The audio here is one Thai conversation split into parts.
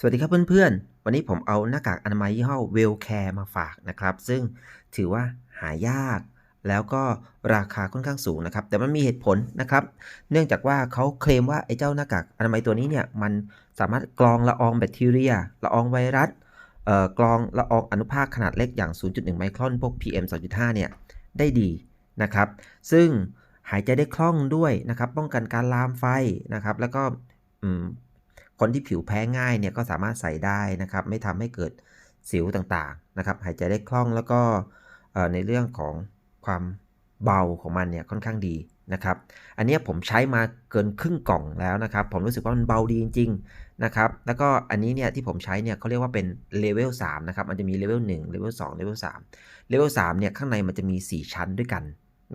สวัสดีครับเพื่อนๆ วันนี้ผมเอาหน้ากากอนามัยยี่ห้อเวลแคร์มาฝากนะครับ ซึ่งถือว่าหายาก แล้วก็ราคาค่อนข้างสูงนะครับ แต่มันมีเหตุผลนะครับ เนื่องจากว่าเขาเคลมว่าไอ้เจ้าหน้ากากอนามัยตัวนี้เนี่ย มันสามารถกรองละอองแบคทีเรีย ละอองไวรัสเอ่อกรองละอองอนุภาคขนาดเล็กอย่าง 0.1 ไมครอน พวก PM 2.5 เนี่ย ได้ดีนะครับ ซึ่งหายใจได้คล่องด้วยนะครับ ป้องกันการลามไฟนะครับ แล้วก็ คนที่ผิวแพ้ง่ายเนี่ยก็สามารถใส่ได้นะครับ ไม่ทำให้เกิดสิวต่างๆนะครับ หายใจได้คล่องแล้วก็ในเรื่องของความเบาของมันเนี่ยค่อนข้างดีนะครับ อันนี้ผมใช้มาเกินครึ่งกล่องแล้วนะครับ ผมรู้สึกว่ามันเบาดีจริงๆนะครับ แล้วก็อันนี้เนี่ยที่ผมใช้เนี่ยเขาเรียกว่าเป็นเลเวล3นะครับ มันจะมีเลเวล1เลเวล2เลเวล3เลเวล3เนี่ยข้างในมันจะมี 4 ชั้นด้วยกัน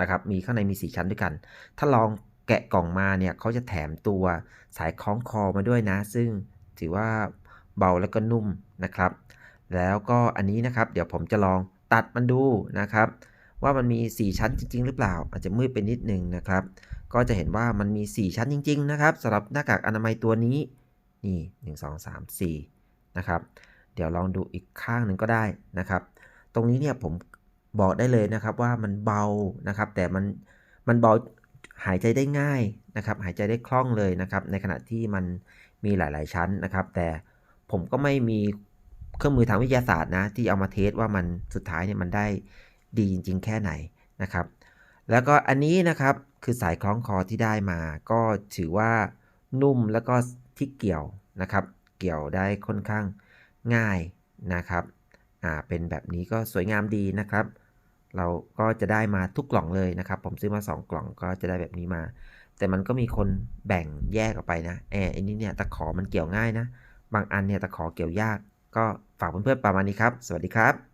นะครับ มีข้างในมี 4 ชั้นด้วยกัน ถ้าลอง แกะกล่องมาเนี่ยเขาจะแถมตัวสายคล้องคอมาด้วยนะ ซึ่งถือว่าเบาแล้วก็นุ่มนะครับ แล้วก็อันนี้นะครับ เดี๋ยวผมจะลองตัดมันดูนะครับ ว่ามันมี 4 ชั้นจริง ๆ หรือเปล่า อาจจะมืดไปนิดนึงนะครับ ก็จะเห็นว่ามันมี 4 ชั้นจริง ๆ นะครับสำหรับหน้ากากอนามัยตัวนี้นี่ 1 2 3 4 นะครับ เดี๋ยวลองดูอีกข้างหนึ่งก็ได้นะครับ ตรงนี้เนี่ยผมบอกได้เลยนะครับว่ามันเบานะครับ แต่มันมันเบา หายใจได้ง่ายนะครับ หายใจได้คล่องเลยนะครับ ในขณะที่มันมีหลาย ๆ ชั้นนะครับ แต่ผมก็ไม่มีเครื่องมือทางวิทยาศาสตร์นะที่เอามาเทสว่ามันสุดท้ายเนี่ยมันได้ดีจริง ๆ แค่ไหนนะครับ แล้วก็อันนี้นะครับคือสายคล้องคอที่ได้มา ก็ถือว่านุ่มแล้วก็ที่เกี่ยวนะครับ เกี่ยวได้ค่อนข้างง่ายนะครับ อ่าเป็นแบบนี้ก็สวยงามดีนะครับ เราก็จะได้มาทุกกล่องเลยนะครับ ผมซื้อมา 2 กล่องก็จะได้แบบนี้มา แต่มันก็มีคนแบ่งแยกออกไปนะแอร์อันนี้เนี่ยตะขอมันเกี่ยวง่ายนะ บางอันเนี่ยตะขอเกี่ยวยาก ก็ฝากเพื่อนๆประมาณนี้ครับ สวัสดีครับ